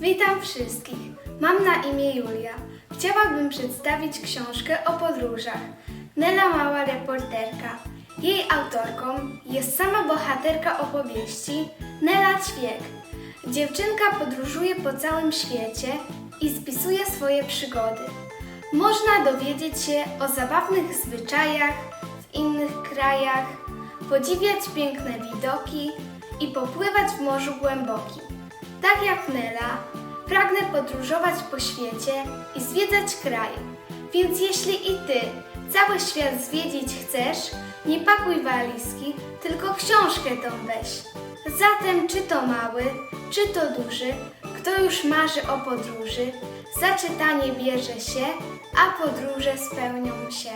Witam wszystkich. Mam na imię Julia. Chciałabym przedstawić książkę o podróżach. Nela Mała Reporterka. Jej autorką jest sama bohaterka opowieści Nela Ćwiek. Dziewczynka podróżuje po całym świecie i spisuje swoje przygody. Można dowiedzieć się o zabawnych zwyczajach w innych krajach, podziwiać piękne widoki i popływać w morzu głębokim. Tak jak Nela, pragnę podróżować po świecie i zwiedzać kraje. Więc jeśli i ty cały świat zwiedzić chcesz, nie pakuj walizki, tylko książkę tą weź. Zatem czy to mały, czy to duży, kto już marzy o podróży, za czytanie bierze się, a podróże spełnią się.